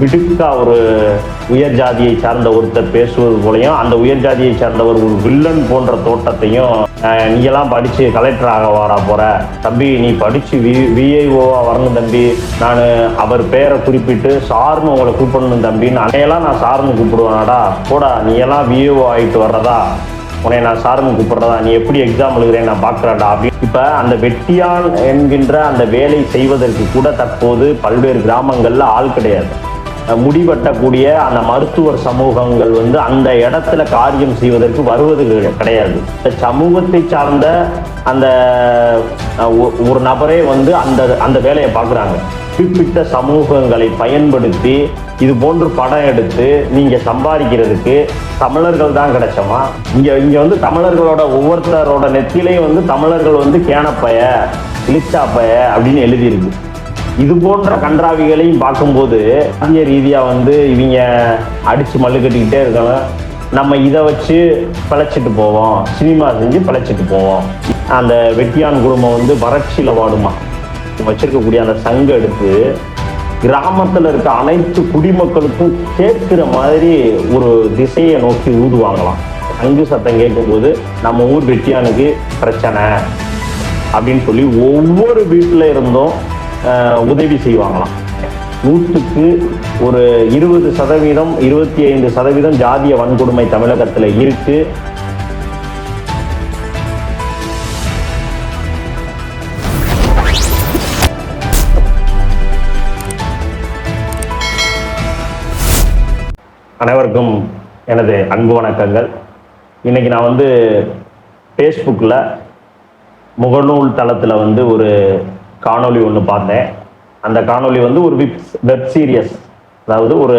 மிடுக்கா ஒரு உயர் ஜாதியை சார்ந்த ஒருத்தர் பேசுவது போலையும் அந்த உயர் ஜாதியை சார்ந்தவர் ஒரு வில்லன் போன்ற தோட்டத்தையும் அஹ், நீயெல்லாம் படிச்சு கலெக்டர் ஆக வாடா போற. தம்பி நீ படித்து வி விஐஓவாக வரணும் தம்பி. நான் அவர் பேரை குறிப்பிட்டு சார்னு உங்களை கூப்பிடணும் தம்பின்னு அன்னையெல்லாம் நான் சார்னு கூப்பிடுவேனாடா. போடா நீ எல்லாம் விஏஓ ஆகிட்டு வர்றதா? உன்னை நான் சார்னு கூப்பிட்றதா? நீ எப்படி எக்ஸாம் எழுதுறேன் நான் பார்க்குறேன்டா அப்படின்னு. இப்போ அந்த வெட்டியான் என்கின்ற அந்த வேலை செய்வதற்கு கூட தற்போது பல்வேறு கிராமங்களில் ஆள் கிடையாது. முடிவெட்டக்கூடிய அந்த மருத்துவர் சமூகங்கள் வந்து அந்த இடத்துல காரியம் செய்வதற்கு வருவது கிடையாது. இந்த சமூகத்தை சார்ந்த அந்த ஒ- ஒரு நபரே வந்து அந்த அந்த வேலையை பார்க்குறாங்க. குறிப்பிட்ட சமூகங்களை பயன்படுத்தி இது போன்று படம் எடுத்து நீங்கள் சம்பாதிக்கிறதுக்கு தமிழர்கள் தான் கிடைச்சோமா? இங்கே இங்கே வந்து தமிழர்களோட ஒவ்வொருத்தரோட நெத்திலையும் வந்து தமிழர்கள் வந்து கேனப்பய இழிச்சாப்பய அப்படின்னு எழுதியிருக்கு. இது போன்ற கன்றாவிகளையும் பார்க்கும்போது அதிக ரீதியாக வந்து இவங்க அடித்து மல்லு கட்டிக்கிட்டே இருக்கணும் நம்ம இதை வச்சு பிழைச்சிட்டு போவோம். சினிமா செஞ்சு பிழைச்சிட்டு போவோம். அந்த வெட்டியான் குடும்பம் வந்து வறட்சியில் வாடுமா. வச்சிருக்கக்கூடிய அந்த சங்கம் எடுத்து கிராமத்தில் இருக்க அனைத்து குடிமக்களுக்கும் கேட்குற மாதிரி ஒரு திசையை நோக்கி ஊதுவாங்களாம். சங்கு சத்தம் கேட்கும்போது நம்ம ஊர் வெட்டியானுக்கு பிரச்சனை. அப்படின்னு சொல்லி ஒவ்வொரு வீட்டில் இருந்தும் உதவி செய்வாங்களாம். நூற்றுக்கு ஒரு இருபது சதவீதம் இருபத்தி ஐந்து சதவீதம் ஜாதிய வன்கொடுமை தமிழகத்தில் இருக்கு. அனைவருக்கும் எனது அன்பு வணக்கங்கள். இன்னைக்கு நான் வந்து ஃபேஸ்புக்கில் முகநூல் தளத்தில் வந்து ஒரு காணொளி ஒன்று பார்த்தேன். அந்த காணொளி வந்து ஒரு வெப் வெப் சீரியஸ் அதாவது ஒரு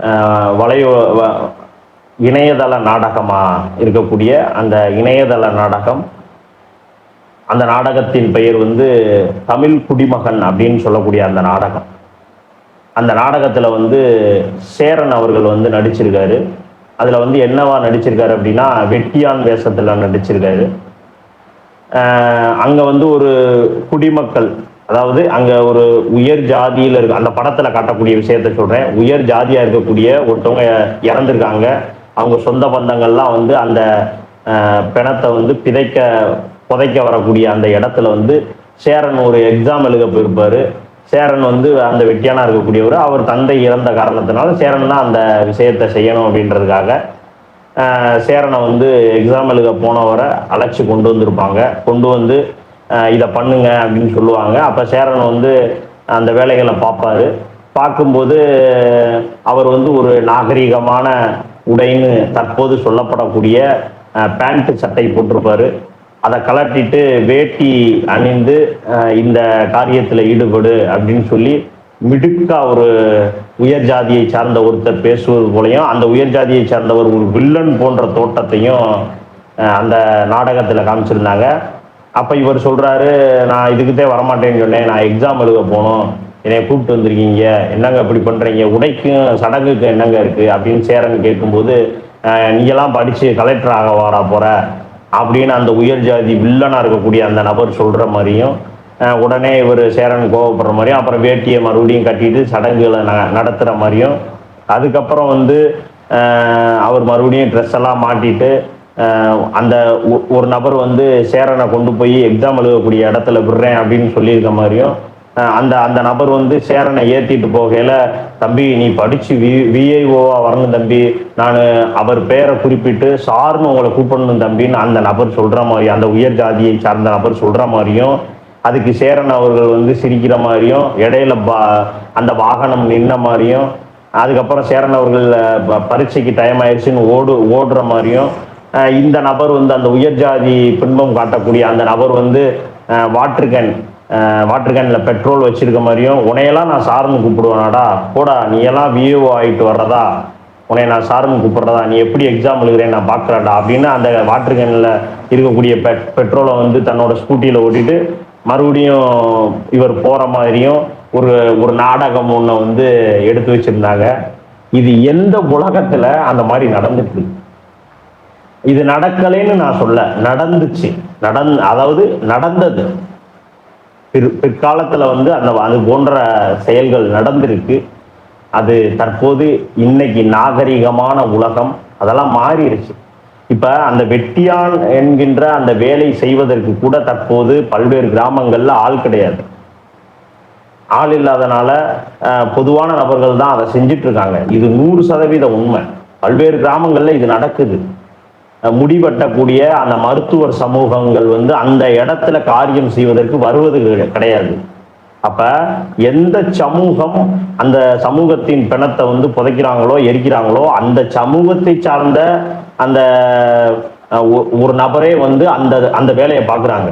ஆஹ், வலையோ வ- இணையதள நாடகமாக இருக்கக்கூடிய அந்த இணையதள நாடகம். அந்த நாடகத்தின் பெயர் வந்து தமிழ் குடிமகன் அப்படின்னு சொல்லக்கூடிய அந்த நாடகம். அந்த நாடகத்தில் வந்து சேரன் அவர்கள் வந்து நடிச்சிருக்காரு. அதில் வந்து என்னவா நடிச்சிருக்காரு அப்படின்னா வெட்டியான் வேஷத்தில் நடிச்சிருக்காரு. அங்கே வந்து ஒரு குடிமக்கள் அதாவது அங்கே ஒரு உயர் ஜாதியில் இருக்க அந்த படத்தில் காட்டக்கூடிய விஷயத்த சொல்கிறேன் உயர் ஜாதியாக இருக்கக்கூடிய ஒருத்தவங்க இறந்துருக்காங்க. அவங்க சொந்த பந்தங்கள்லாம் வந்து அந்த பிணத்தை வந்து பிதைக்க புதைக்க வரக்கூடிய அந்த இடத்துல வந்து சேரன் ஒரு எக்ஸாம் எழுத போயிருப்பாரு. சேரன் வந்து அந்த வெட்டியானா இருக்கக்கூடியவர். அவர் தந்தை இறந்த காரணத்தினால சேரன் தான் அந்த விஷயத்தை செய்யணும் அப்படின்றதுக்காக சேரனை வந்து எக்ஸாம் எழுத போனவரை அழைச்சி கொண்டு வந்திருப்பாங்க. கொண்டு வந்து இதை பண்ணுங்க அப்படின்னு சொல்லுவாங்க. அப்போ சேரன் வந்து அந்த வேலைகளை பார்ப்பாரு. பார்க்கும்போது அவர் வந்து ஒரு நாகரிகமான உடைன்னு தற்போது சொல்லப்படக்கூடிய பேண்ட்டு சட்டை போட்டிருப்பாரு. அதை கலட்டிட்டு வேட்டி அணிந்து இந்த காரியத்தில் ஈடுபடு அப்படின்னு சொல்லி மிடுக்கா ஒரு உயர் ஜாதியை சார்ந்த ஒருத்தர் பேசுவது போலையும் அந்த உயர் ஜாதியை சார்ந்தவர் ஒரு வில்லன் போன்ற தோட்டத்தையும் அந்த நாடகத்தில் காமிச்சிருந்தாங்க. அப்போ இவர் சொல்கிறாரு நான் இதுக்குதே வரமாட்டேன்னு சொன்னேன். நான் எக்ஸாம் எழுத போகணும் என்னை கூப்பிட்டு வந்திருக்கீங்க. என்னங்க இப்படி பண்ணுறீங்க உடைக்கும் சடங்குக்கும் என்னங்க இருக்குது அப்படின்னு சேரன் கேட்கும்போது நீங்களாம் படித்து கலெக்டர் ஆக வாடா போகிற அப்படின்னு அந்த உயர் ஜாதி வில்லனாக இருக்கக்கூடிய அந்த நபர் சொல்கிற மாதிரியும் உடனே இவர் சேரன் கோவப்படுற மாதிரியும் அப்புறம் வேட்டியை மறுபடியும் கட்டிட்டு சடங்குகளை ந- நடத்துகிற மாதிரியும். அதுக்கப்புறம் வந்து அவர் மறுபடியும் ட்ரெஸ் எல்லாம் மாட்டிட்டு அந்த ஒ- ஒரு நபர் வந்து சேரனை கொண்டு போய் எக்ஸாம் எழுதக்கூடிய இடத்துல விடுறேன் அப்படின்னு சொல்லியிருக்க மாதிரியும் அந்த அந்த நபர் வந்து சேரனை ஏற்றிட்டு போகையில் தம்பி நீ படித்து வி விஐஓவாக வரணும் தம்பி. நான் அவர் பேரை குறிப்பிட்டு சார்னு உங்களை கூப்பிடணும் தம்பின்னு அந்த நபர் சொல்கிற மாதிரி அந்த உயர் ஜாதியை சார்ந்த நபர் சொல்கிற மாதிரியும் அதுக்கு சேரன் அவர்கள் வந்து சிரிக்கிற மாதிரியும் இடையில பா அந்த வாகனம் நின்ன மாதிரியும் அதுக்கப்புறம் சேரன் அவர்கள் ப- பரீட்சைக்கு டைம் ஆயிடுச்சுன்னு ஓடு ஓடுற மாதிரியும் இந்த நபர் வந்து அந்த உயர் ஜாதி பின்பம் காட்டக்கூடிய அந்த நபர் வந்து வாட்டர் கேன் வாட்டர் கேனில் பெட்ரோல் வச்சிருக்க மாதிரியும் உன்னையெல்லாம் நான் சாருன்னு கூப்பிடுவேனாடா போடா நீ எல்லாம் விஏஓ ஆகிட்டு வர்றதா? உன்னை நான் சாருன்னு கூப்பிட்றதா? நீ எப்படி எக்ஸாம் எழுதுறேன் நான் பார்க்குறேன்டா அப்படின்னு அந்த வாட்டர் கேனில் இருக்கக்கூடிய பெட் பெட்ரோலை வந்து தன்னோட ஸ்கூட்டியில் ஓட்டிட்டு மறுபடியும் இவர் போகிற மாதிரியும் ஒரு ஒரு நாடகம் ஒன்று வந்து எடுத்து வச்சிருந்தாங்க. இது எந்த உலகத்தில் அந்த மாதிரி நடந்துட்டு இது நடக்கலைன்னு நான் சொல்ல நடந்துச்சு. நடந் அதாவது நடந்தது. பிற் பிற்காலத்தில் வந்து அந்த அது போன்ற செயல்கள் நடந்திருக்கு. அது தற்போது இன்னைக்கு நாகரிகமான உலகம். அதெல்லாம் மாறிடுச்சு. இப்ப அந்த வெட்டியான் என்கின்ற அந்த வேலை செய்வதற்கு கூட தற்போது பல்வேறு கிராமங்கள்ல ஆள் கிடையாது. ஆள் இல்லாதனால பொதுவான நபர்கள் தான் அதை செஞ்சிட்டு இருக்காங்க இது நூறு சதவீத உண்மை. பல்வேறு கிராமங்கள்ல இது நடக்குது. முடிவட்டக்கூடிய அந்த மருத்துவர் சமூகங்கள் வந்து அந்த இடத்துல காரியம் செய்வதற்கு வருவது கிடையாது. அப்ப எந்த சமூகம் அந்த சமூகத்தின் பிணத்தை வந்து புதைக்கிறாங்களோ எரிக்கிறாங்களோ அந்த சமூகத்தை சார்ந்த அந்த ஒ- ஒரு நபரே வந்து அந்த அந்த வேலையை பார்க்குறாங்க.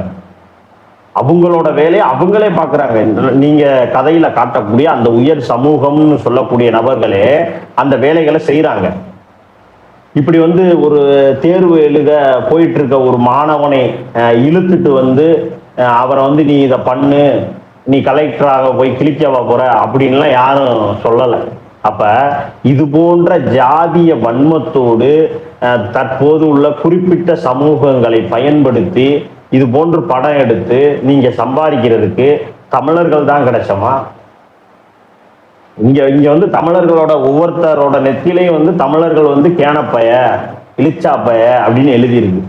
அவங்களோட வேலையை அவங்களே பார்க்குறாங்க. நீங்க கதையில காட்டக்கூடிய அந்த உயர் சமூகம்னு சொல்லக்கூடிய நபர்களே அந்த வேலைகளை செய்கிறாங்க இப்படி வந்து ஒரு தேர்வு எழுத போயிட்டு இருக்க ஒரு மாணவனை இழுத்துட்டு வந்து அவரை வந்து நீ இதை பண்ணு நீ கலெக்டராக போய் கிழிக்கவா போற? அப்படின்லாம் யாரும் சொல்லலை. அப்ப இது போன்ற ஜாதிய வன்மத்தோடு தற்போது உள்ள குறிப்பிட்ட சமூகங்களை பயன்படுத்தி இது போன்று படம் எடுத்து நீங்க சம்பாதிக்கிறதுக்கு தமிழர்கள் தான் கிடைச்சமா? இங்க இங்க வந்து தமிழர்களோட ஒவ்வொருத்தரோட நெத்திலையும் வந்து தமிழர்கள் வந்து கேனப்பய இழிச்சாப்பய அப்படின்னு எழுதியிருக்கு.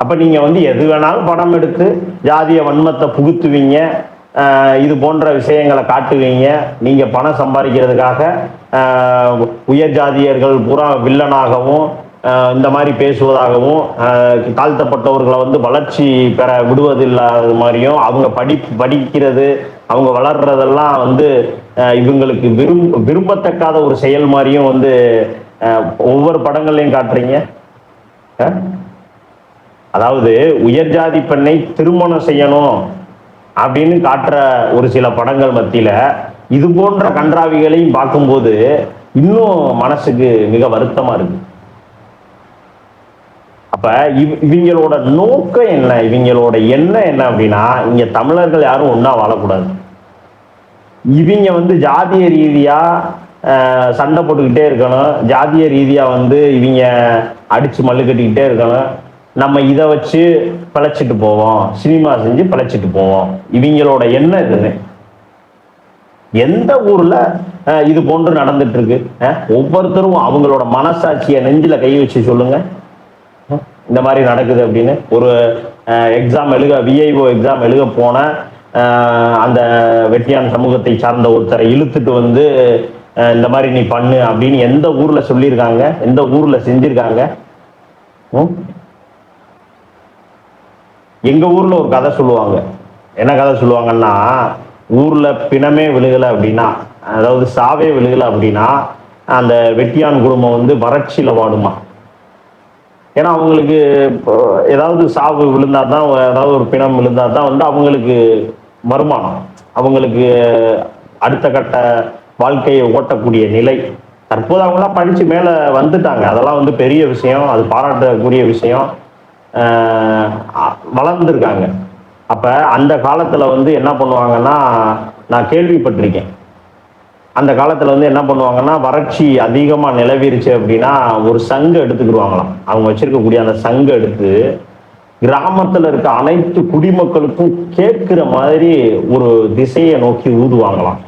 அப்ப நீங்க வந்து எது வேணாலும் படம் எடுத்து ஜாதிய வன்மத்தை புகுத்துவீங்க. இது போன்ற விஷயங்களை காட்டுவீங்க. நீங்கள் பணம் சம்பாதிக்கிறதுக்காக உயர் ஜாதியர்கள் பூரா வில்லனாகவும் இந்த மாதிரி பேசுவதாகவும் தாழ்த்தப்பட்டவர்களை வந்து வளர்ச்சி பெற விடுவதில்லாத மாதிரியும் அவங்க படி படிக்கிறது அவங்க வளர்றதெல்லாம் வந்து இவங்களுக்கு விரும் விரும்பத்தக்காத ஒரு செயல் மாதிரியும் வந்து ஒவ்வொரு படங்கள்லையும் காட்டுறீங்க. அதாவது உயர் ஜாதி பெண்ணை திருமணம் செய்யணும். அப்படின்னு காட்டுற ஒரு சில படங்கள் மத்தியில இது போன்ற கன்றாவிகளையும் பார்க்கும்போது இன்னும் மனசுக்கு மிக வருத்தமா இருக்கு. அப்ப இவ் இவங்களோட நோக்கம் என்ன? இவங்களோட எண்ணம் என்ன அப்படின்னா இங்க தமிழர்கள் யாரும் ஒன்றா வாழக்கூடாது. இவங்க வந்து ஜாதிய ரீதியா சண்டை போட்டுக்கிட்டே இருக்கணும். ஜாதிய ரீதியா வந்து இவங்க அடிச்சு மல்லு கட்டிக்கிட்டே இருக்கணும். நம்ம இதை வச்சு பிழைச்சிட்டு போவோம் சினிமா செஞ்சு பிழைச்சிட்டு போவோம். இவங்களோட எண்ணம் இதுன்னு. எந்த ஊர்ல இது போன்று நடந்துட்டு இருக்கு ஒவ்வொருத்தரும் அவங்களோட மனசாட்சியை நெஞ்சில கை வச்சு சொல்லுங்க. இந்த மாதிரி நடக்குது அப்படின்னு. ஒரு எக்ஸாம் எழுக விஐஓ எக்ஸாம் எழுக போன அந்த வெட்டியான் சமூகத்தை சார்ந்த ஒருத்தரை இழுத்துட்டு வந்து இந்த மாதிரி நீ பண்ணு அப்படின்னு எந்த ஊர்ல சொல்லியிருக்காங்க? எந்த ஊர்ல செஞ்சிருக்காங்க? எங்கள் ஊரில் ஒரு கதை சொல்லுவாங்க. என்ன கதை சொல்லுவாங்கன்னா ஊரில் பிணமே விழுகலை அப்படின்னா அதாவது சாவே விழுகலை அப்படின்னா அந்த வெட்டியான் குடும்பம் வந்து வறட்சியில் வாடுமா? ஏன்னா அவங்களுக்கு ஏதாவது சாவு விழுந்தா தான் ஏதாவது ஒரு பிணம் விழுந்தா தான் வந்து அவங்களுக்கு வருமானம். அவங்களுக்கு அடுத்த கட்ட வாழ்க்கையை ஓட்டக்கூடிய நிலை. தற்போது அவங்களாம் படித்து மேலே வந்துட்டாங்க. அதெல்லாம் வந்து பெரிய விஷயம். அது பாராட்டக்கூடிய விஷயம். வளர்ந்துருக்காங்க. அப்போ அந்த காலத்தில் வந்து என்ன பண்ணுவாங்கன்னா நான் கேள்விப்பட்டிருக்கேன். அந்த காலத்தில் வந்து என்ன பண்ணுவாங்கன்னா வறட்சி அதிகமாக நிலவிருச்சு அப்படின்னா ஒரு சங்கு எடுத்துக்கிடுவாங்களாம். அவங்க வச்சிருக்கக்கூடிய அந்த சங்கு எடுத்து கிராமத்தில் இருக்க அனைத்து குடிமக்களுக்கும் கேட்குற மாதிரி ஒரு திசையை நோக்கி ஊதுவாங்களாம்.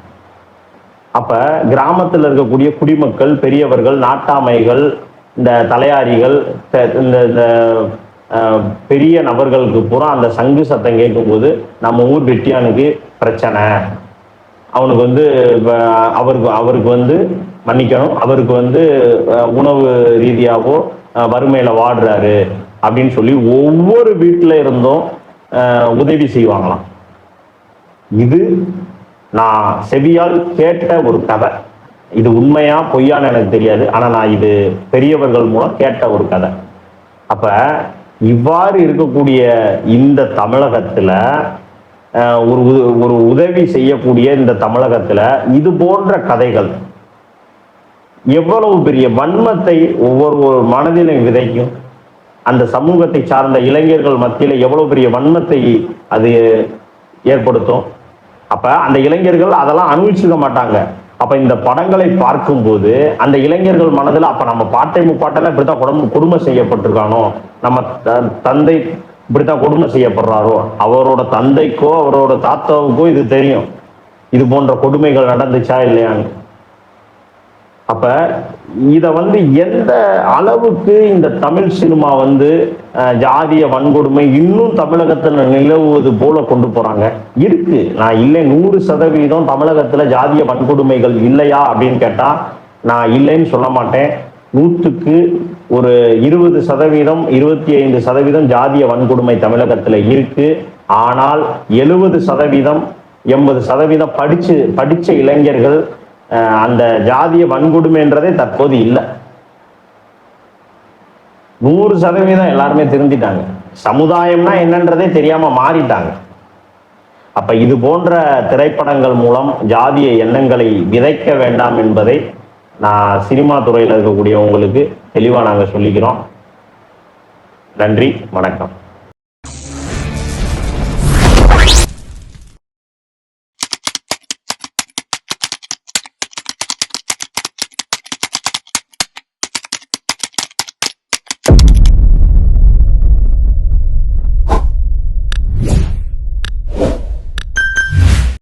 அப்போ கிராமத்தில் இருக்கக்கூடிய குடிமக்கள் பெரியவர்கள் நாட்டாமைகள் இந்த தலையாரிகள் இந்த இந்த பெரிய நபர்களுக்கு பூரா அந்த சங்கு சத்தம் கேட்கும்போது நம்ம ஊர் வெட்டியானுக்கு பிரச்சனை. அவனுக்கு வந்து அவருக்கு அவருக்கு வந்து மன்னிக்கணும். அவருக்கு வந்து உணவு ரீதியாகவோ வறுமையில் வாடுறாரு அப்படின்னு சொல்லி ஒவ்வொரு வீட்டில் இருந்தும் உதவி செய்வாங்களாம். இது நான் செவியால் கேட்ட ஒரு கதை. இது உண்மையா பொய்யான்னு எனக்கு தெரியாது. ஆனால் நான் இது பெரியவர்கள் மூலம் கேட்ட ஒரு கதை. அப்போ இவ்வாறு இருக்கக்கூடிய இந்த தமிழகத்தில் ஒரு உத- ஒரு உதவி செய்யக்கூடிய இந்த தமிழகத்தில் இது போன்ற கதைகள். எவ்வளவு பெரிய வன்மத்தை ஒவ்வொரு ஒரு மனதிலும் விதைக்கும். அந்த சமூகத்தை சார்ந்த இளைஞர்கள் மத்தியில் எவ்வளவு பெரிய வன்மத்தை அது ஏற்படுத்தும். அப்போ அந்த இளைஞர்கள் அதெல்லாம் அனுபவிச்சுக்க மாட்டாங்க. அப்ப இந்த படங்களை பார்க்கும்போது அந்த இளைஞர்கள் மனதுல அப்ப நம்ம பாட்டை முப்பாட்டெல்லாம் இப்படித்தான் குடும்ப கொடுமை செய்யப்பட்டிருக்கானோ? நம்ம தந்தை இப்படித்தான் கொடுமை செய்யப்படுறாரோ? அவரோட தந்தைக்கோ அவரோட தாத்தாவுக்கோ இது தெரியும். இது போன்ற கொடுமைகள் நடந்துச்சா இல்லையான்னு. அப்ப இத வந்து எந்த அளவுக்கு இந்த தமிழ் சினிமா வந்து ஜாதிய வன்கொடுமை இன்னும் தமிழகத்துல நிலவுவது போல கொண்டு போறாங்க? இருக்கு. நான் இல்லை நூறு சதவீதம் தமிழகத்துல ஜாதிய வன்கொடுமைகள் இல்லையா அப்படின்னு கேட்டா நான் இல்லைன்னு சொல்ல மாட்டேன். நூற்றுக்கு ஒரு இருபது சதவீதம் இருபத்தி ஐந்து சதவீதம் ஜாதிய வன்கொடுமை தமிழகத்துல இருக்கு. ஆனால் எழுபது சதவீதம் எண்பது சதவீதம் படிச்சு படிச்ச இளைஞர்கள் அந்த ஜாதிய வன்கொடுமைன்றதே தற்போது இல்லை. நூறு சதவீதம் எல்லாருமே திருந்திட்டாங்க. சமுதாயம்னா என்னன்றதே தெரியாம மாறிட்டாங்க. அப்ப இது போன்ற திரைப்படங்கள் மூலம் ஜாதிய எண்ணங்களை விதைக்க வேண்டாம் என்பதை நான் சினிமா துறையில் இருக்கக்கூடியவங்களுக்கு தெளிவாக நாங்கள் சொல்லிக்கிறோம். நன்றி வணக்கம்.